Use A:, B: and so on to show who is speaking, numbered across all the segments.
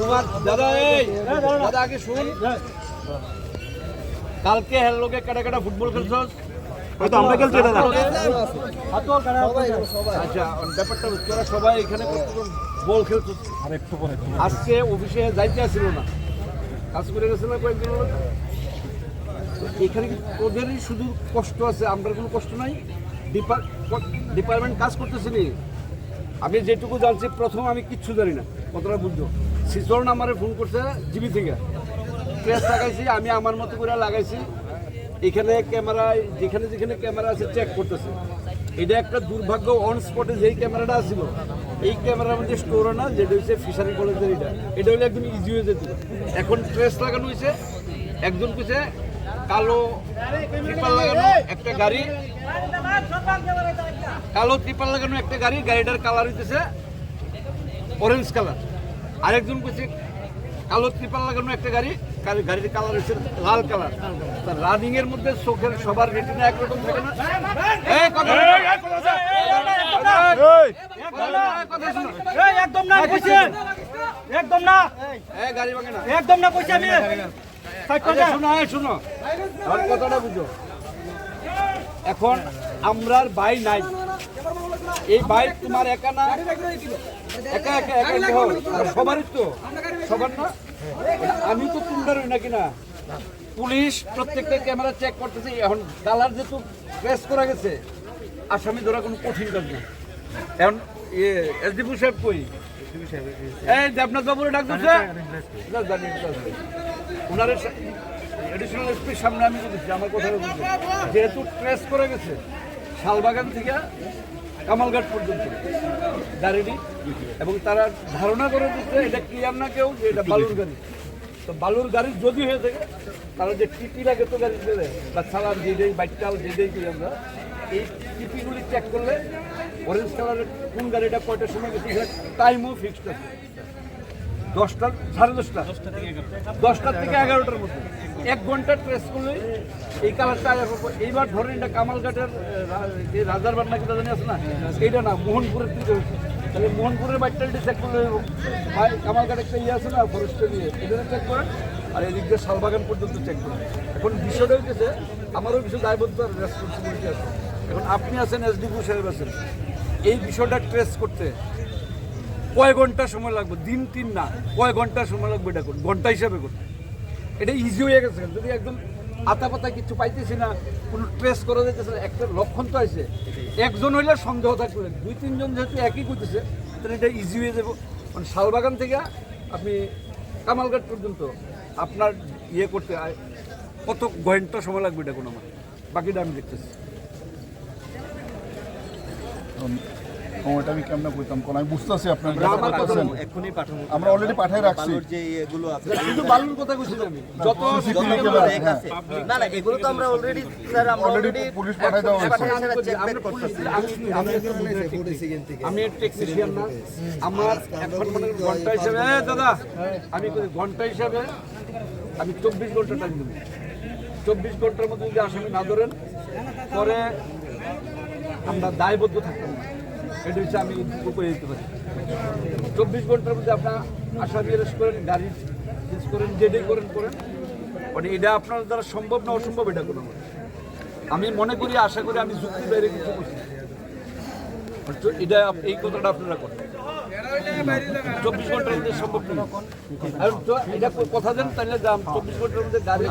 A: তোমার দাদা এই দাদা আগে শুন কালকে হেলোকে কাটা কাটা ফুটবল খেলছস
B: হয়তো আমরা খেলছি দাদা।
A: আচ্ছা ব্যাপারটা তোরা সবাই এখানে বল খেলছস
B: আর একটু পরে
A: আজকে অফিসে যাইতে আসছিল না। কাজ করে গেছিল কয়েকদিন এখানে কি তোদেরই শুধু কষ্ট আছে আমরা কোনো কষ্ট নাই? ডিপার- ডিপার্টমেন্ট কাজ করতেছে নি? আমি যেটুকু জানছি প্রথম আমি কিচ্ছু জানি না। কতটা বুঝছ শিশর আমারে ফোন করছে জিবি থেকে। প্রেস লাগাইছি, আমি আমার মতো করে লাগাইছি। এখানে ক্যামেরায়, যেখানে যেখানে ক্যামেরা আছে চেক করতেছে। এটা একটা দুর্ভাগ্য অন স্পটে যেই ক্যামেরাটা আসছিল এই ক্যামেরার মধ্যে স্টোর না, যেটা হচ্ছে ফিশারি কলেজের এটা। এটা হলে একদম ইজি হয়ে যেত। এখন ট্রেস লাগানো হয়েছে একজন কিছু কালো ত্রিপাল লাগানো একটা গাড়ি, কালো ত্রিপাল লাগানো একটা গাড়ি, গাড়িটার কালার হইতেছে অরেঞ্জ কালার আরেকজন কইছে কালো ত্রিপাল লাগানো একটা গাড়ি গাড়ি- গাড়ির কালার হচ্ছে লাল কালার। রানিং এর মধ্যে চোখের সবার রেটিনা একরকম থাকে না।
B: একদম না কইছে। একদম না।
A: গাড়ি না।
B: একদম না কইছে আমি।
A: শোনো শোনো। আমার কথাটা বুঝো। এখন আমরার ভাই নাই এই ভাই তোমার একা না? একা একা একা সবারই তো। সবার না? আমি তো তুলনারই নাকি না পুলিশ প্রত্যেকটা ক্যামেরা চেক করতেছে এখন কালার যেহেতু প্রেস করা গেছে আসামি ধরা কোনো কঠিন কাজ না। এখন ইয়ে এসডিপু সাহেব কই? এই দেবনাথ বাবুরে ডাক দিচ্ছে। ওনার এডিশনাল এসপির সামনে আমি বলেছি আমার কথা যেহেতু ট্রেস করে গেছে শালবাগান থেকে কামালঘাট পর্যন্ত। গাড়িটি এবং তারা ধারণা করে দিচ্ছে, এটা ক্লিয়ার না কেউ যে এটা বালুর গাড়ি। তো বালুর গাড়ি যদি হয়ে থাকে তারা যে টিপি লাগে তো গাড়ি দেবে বা সালার যে দেই, বাইকটাল যে দেই করি আমরা, এই টিপিগুলি চেক করলে অরেঞ্জ কালারের কোন গাড়িটা কয়টার সময় গেছে টাইমও ফিক্সড আছে। দশটার সাড়ে দশটা। দশটার থেকে এগারোটার মধ্যে। এক ঘণ্টা ট্রেস করলে এই কালারটা এইবার ধরেন এটা কামালঘাটের যে রাজারবাগ নাকি জানি আছে না? এইটা না, মোহনপুরের দিকে তাহলে মোহনপুরের বাইকটা চেক করলে ভাই, কামালঘাট একটা ইয়ে আছে না ফরেস্টে নিয়ে এটা চেক করেন, আর এদিক দিয়ে শালবাগান পর্যন্ত চেক করেন। এখন বিষয়টা হচ্ছে আমারও কিছু দায়বদ্ধ রেসপন্সিবিলিটি আছে। এখন আপনি আছেন এস এসডিপু সাহেব আছেন। এই বিষয়টা ট্রেস করতে কয় ঘণ্টা সময় লাগবে? দিন, তিন না, কয় ঘণ্টা সময় লাগবে এটা করুন ঘণ্টা হিসাবে করুন এটা ইজি হয়ে গেছে। যদি একদম আতা পাতা কিছু পাইতেছি না, কোনো ট্রেস করা যাইতেছে না, একটা লক্ষণ তো আছে। একজন হইলে সন্দেহ থাকবে। দুই, তিনজন যেহেতু একই করতেছে তাহলে এটা ইজি হয়ে যাব। মানে শালবাগান থেকে আপনি কামালঘাট পর্যন্ত আপনার ইয়ে করতে কত ঘণ্টা সময় লাগবে এটা কোনো আমার বাকিটা আমি দেখতেছি।
C: সময়টা আমি কেমন করতাম কারণ আমি বুঝতেছি আপনার
A: আমার কথা
D: এখনই পাঠাবো।
C: আমরা অলরেডি পাঠিয়ে রাখছি।
D: বালুর যে এগুলো আছে
A: শুধু বালুর কথা বলছি আমি। যত
C: হ্যাঁ।
D: আছে। না না এগুলো তো আমরা অলরেডি স্যার আমরা
C: অলরেডি
D: অলরেডি
C: পুলিশ পাঠিয়ে দেওয়া হয়েছে।
A: আমি টেকনিশিয়ান না। আমার এখন মানে ঘণ্টা হিসাবে এ দাদা আমি কই ঘণ্টা হিসাবে আমি চব্বিশ ঘণ্টা টাইম দেবো। চব্বিশ ঘণ্টার মধ্যে যদি আসামি না ধরেন পরে আমরা দায়বদ্ধ থাকতাম না। এটা হচ্ছে আমি করে দিতে পারি। চব্বিশ ঘণ্টার মধ্যে আপনার আসামি অ্যারেস্ট করেন গাড়ি চেঞ্জ করেন যেটাই করেন করেন। মানে এটা আপনার দ্বারা সম্ভব না অসম্ভব এটা কোনো আমি মনে করি, আশা করি আমি যুক্তি বাইরে কিছু করছি এটা এই কথাটা আপনারা করেন। চব্বিশ ঘণ্টার মধ্যে সম্ভব নয় আর এটা কথা দেন তাহলে দাম চব্বিশ ঘণ্টার মধ্যে গাড়ি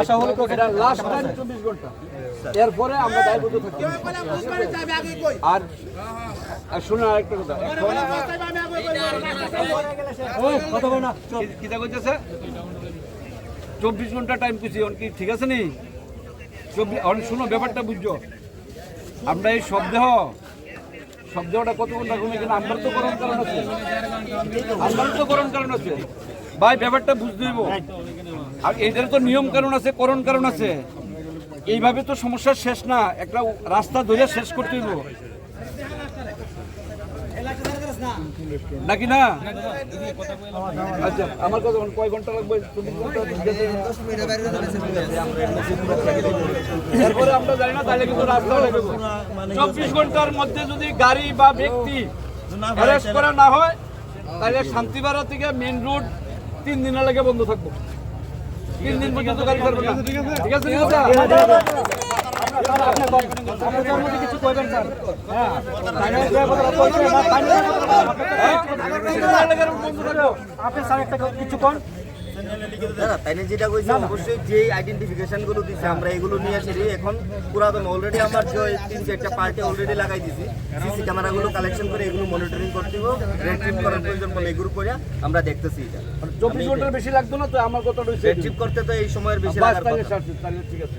B: আশা হলো
A: লাস্ট টাইম চব্বিশ ঘণ্টা। এরপরে আমরা দায়বদ্ধ থাকি আর শুনুন আরেকটা কথা। চব্বিশ ঘণ্টা টাইম কুছি কি ঠিক আছে নি? চব্বিশ শুনো, ব্যাপারটা বুঝছ। আমরা এই শব্দেহ শব্দটা কত ঘণ্টা ঘুমে কিনা আমরা তো করণ কারণ আছে। আমরা তো করণ কারণ আছে। ভাই, ব্যাপারটা বুঝতে হইব। আর এদের তো নিয়ম কারণ আছে, করণ কারণ আছে। এইভাবে তো সমস্যার শেষ না, একটা রাস্তা ধরে শেষ করতে হইব। নাকি না? আচ্ছা আমার কথা কয় ঘণ্টা লাগবে? চব্বিশ এরপরে আমরা জানি না, তাহলে কিন্তু রাস্তা চব্বিশ ঘণ্টার মধ্যে যদি গাড়ি বা ব্যক্তি অ্যারেস্ট করা না হয়, তাহলে শান্তিবাড়া থেকে মেন রোড তিন দিনের লাগে বন্ধ থাকব। তিন দিন পর্যন্ত গাড়ি ছাড়বে না। ঠিক আছে আছে
B: কিছু কইবেন স্যার? হ্যাঁ? আপনি স্যার একটা কিছু কোন?
D: দাদা তাইলে যেটা কইছে অবশ্যই যে আইডেন্টিফিকেশনগুলো দিছে আমরা এগুলো নিয়ে আসি। এখন পুরাতন অলরেডি আমার যে তিন চারটা পার্টি অলরেডি লাগাই দিছি। সিসি ক্যামেরা গুলো কালেকশন করে এগুলো মনিটরিং করতে হবে রেড ট্রিপ করার প্রয়োজন পড়লে এগুলো করে আমরা দেখতেছি এটা।
A: চব্বিশ ঘণ্টার বেশি লাগতো না তো আমার কথা
D: রেড ট্রিপ করতে তো এই সময়ের বেশি লাগার কথা।
A: ঠিক আছে।